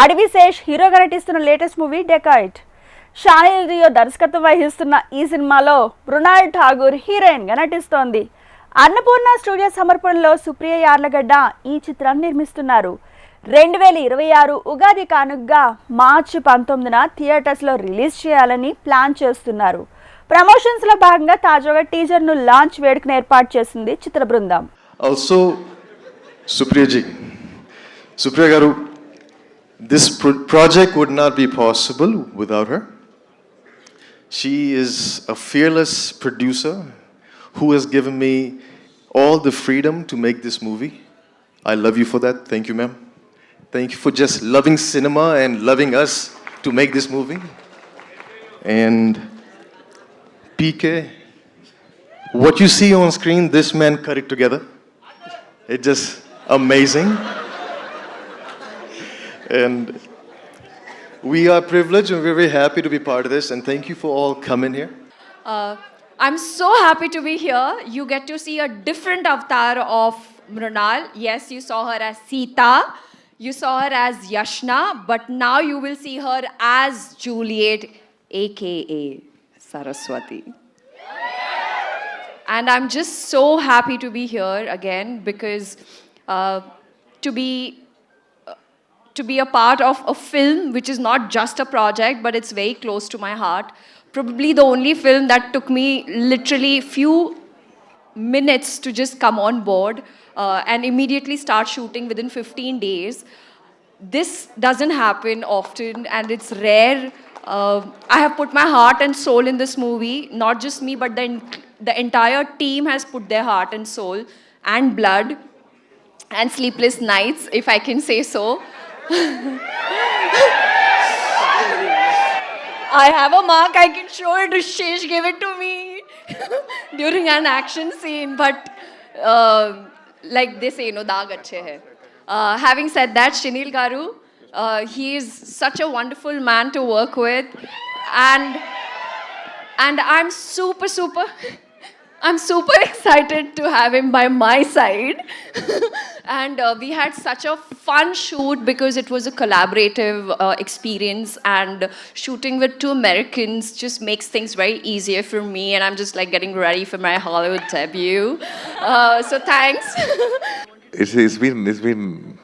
అడవిశేష్ హీరోగా నటిస్తున్న latest movie Dacoit. Shaneil రియో దర్శకత్వం వహిస్తున్న ఈ సినిమాలో మృణాల్ ఠాగూర్ హీరోయిన్గా నటిస్తోంది. అన్నపూర్ణ స్టూడియో సమర్పణలో సుప్రియ యార్లగడ్డ ఈ చిత్రాన్ని నిర్మిస్తున్నారు. రెండు వేల ఇరవై ఆరు ఉగాది కానుగ్గా మార్చి పంతొమ్మిదిన థియేటర్స్లో రిలీజ్ చేయాలని ప్లాన్ చేస్తున్నారు. ప్రమోషన్స్లో భాగంగా తాజాగా టీజర్ను లాంచ్ వేడుకను ఏర్పాటు చేసింది చిత్ర బృందం. ఆల్సో సుప్రియజీ సుప్రియ గారు this pro- project would not be possible without her. She is a fearless producer who has given me all the freedom to make this movie. I love you for that. Thank you, ma'am. Thank you for just loving cinema and loving us to make this movie. And PK, what you see on screen, this man cut it together. It's just amazing. And we are privileged and we're very happy to be part of this. And thank you for all coming here. Uh, I'm so happy to be here. You get to see a different avatar of Mrunal. Yes, you saw her as Sita, you saw her as Yashna, but now you will see her as Juliet, aka Saraswati. And I'm just so happy to be here again because uh, to be to be a part of a film which is not just a project but it's very close to my heart. Probably the only film that took me literally few minutes to just come on board uh, and immediately start shooting within 15 days. This doesn't happen often and it's rare. Uh, i have put my heart and soul in this movie not just me but the, the entire team has put their heart and soul and blood and sleepless nights if i can say so I have a mark, I can show it. Shish gave it to me during an action scene, but uh, like they say, no, daag achhe hai. Uh, having said that, Shinil Garu, uh, he is such a wonderful man to work with, and and I'm super, super, I'm super excited to have him by my side. and uh, we had such a fun shoot because it was a collaborative uh, experience, and shooting with two Americans just makes things very easier for me. And I'm just like getting ready for my Hollywood debut. Uh, so thanks. It's, it's been it's been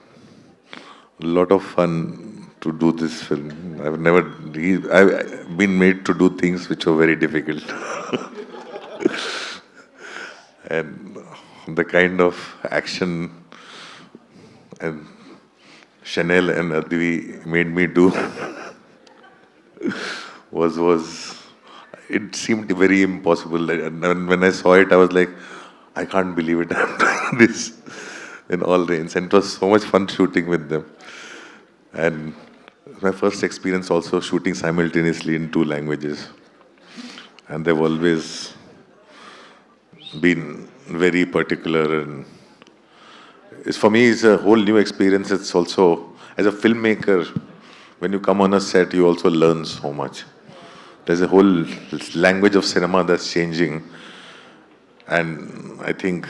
a lot of fun to do this film. I've never I've been made to do things which are very difficult, and the kind of action and Chanel and Advi made me do was was it seemed very impossible. And when I saw it, I was like, I can't believe it. I'm doing this in all rains. And it was so much fun shooting with them. And my first experience also shooting simultaneously in two languages. And they've always been very particular and it's for me it's a whole new experience. It's also as a filmmaker, when you come on a set, you also learn so much. There's a whole language of cinema that's changing, and I think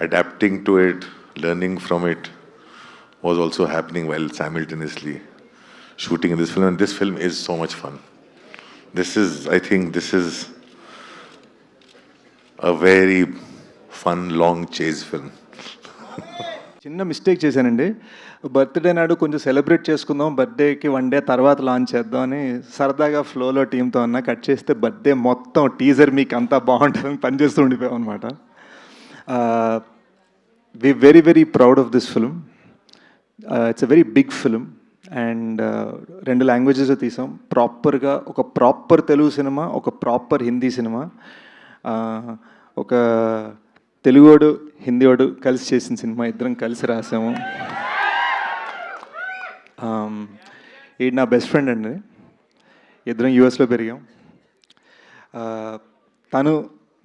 adapting to it, learning from it, was also happening while simultaneously shooting in this film. And this film is so much fun. This is, I think, this is a very fun long chase film చిన్న mistake చేశానండి. Birthday నాడు కొంచెం celebrate చేసుకుందాం. బర్త్డేకి one day తర్వాత launch చేద్దాం అని సరదాగా ఫ్లోలో టీంతో అన్న కట్ చేస్తే బర్త్డే మొత్తం టీజర్ మీకు అంతా బాగుంటుందని పనిచేస్తూ ఉండిపోయాం అనమాట we very very proud of this film it's a very big film and రెండు లాంగ్వేజెస్ తీసాం. ప్రాపర్గా ఒక ప్రాపర్ తెలుగు సినిమా ఒక ప్రాపర్ హిందీ సినిమా ఒక తెలుగోడు హిందీవాడు కలిసి చేసిన సినిమా ఇద్దరం కలిసి రాసాము. ఈ ఈడు నా బెస్ట్ ఫ్రెండ్ అండి. ఇద్దరం యూఎస్లో పెరిగాం. తను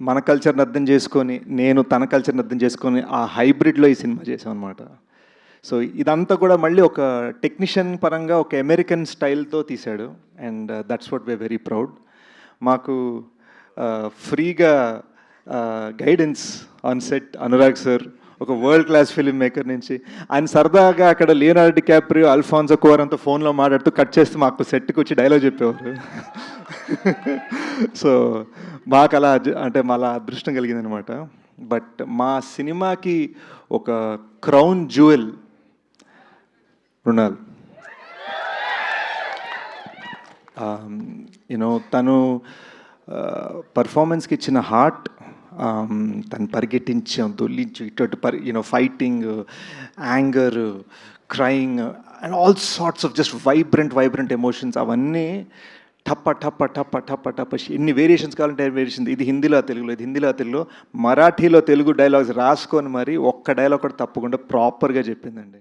మన కల్చర్ని అర్థం చేసుకొని నేను తన కల్చర్ని అర్థం చేసుకొని ఆ హైబ్రిడ్లో ఈ సినిమా చేసాం అనమాట సో ఇదంతా కూడా మళ్ళీ ఒక టెక్నీషియన్ పరంగా ఒక అమెరికన్ స్టైల్తో తీశాడు. And that's what we very proud. మాకు ఫ్రీగా guidance on set Anurag sir ఒక వరల్డ్ క్లాస్ ఫిలిం మేకర్ నుంచి. ఆయన సరదాగా అక్కడ లియోనార్డో క్యాప్రియో అల్ఫాన్సో కోరంతో ఫోన్లో మాట్లాడుతూ కట్ చేస్తే మాకు సెట్కి వచ్చి డైలాగ్ చెప్పేవారు. సో మాకు అలా అంటే మా అదృష్టం కలిగింది అనమాట బట్ మా సినిమాకి ఒక క్రౌన్ జ్యువెల్ రుణాల్ యూనో తను పర్ఫార్మెన్స్కి ఇచ్చిన హార్ట్ um, తను పరిగెట్టించాం దొల్లించు ఇటు పరి you know fighting anger crying and all sorts of just vibrant vibrant emotions అవన్నీ టప్ప టప్ప టప్ప టప్ప టప్ప ఎన్ని వేరియేషన్స్ కావాలంటే వేరియేషన్ ఇది హిందీలో తెలుగులో ఇది హిందీలో తెలుగులో. మరాఠీలో తెలుగు డైలాగ్స్ రాసుకొని మరి ఒక్క డైలాగ్ కూడా తప్పకుండా ప్రాపర్గా చెప్పిందండి.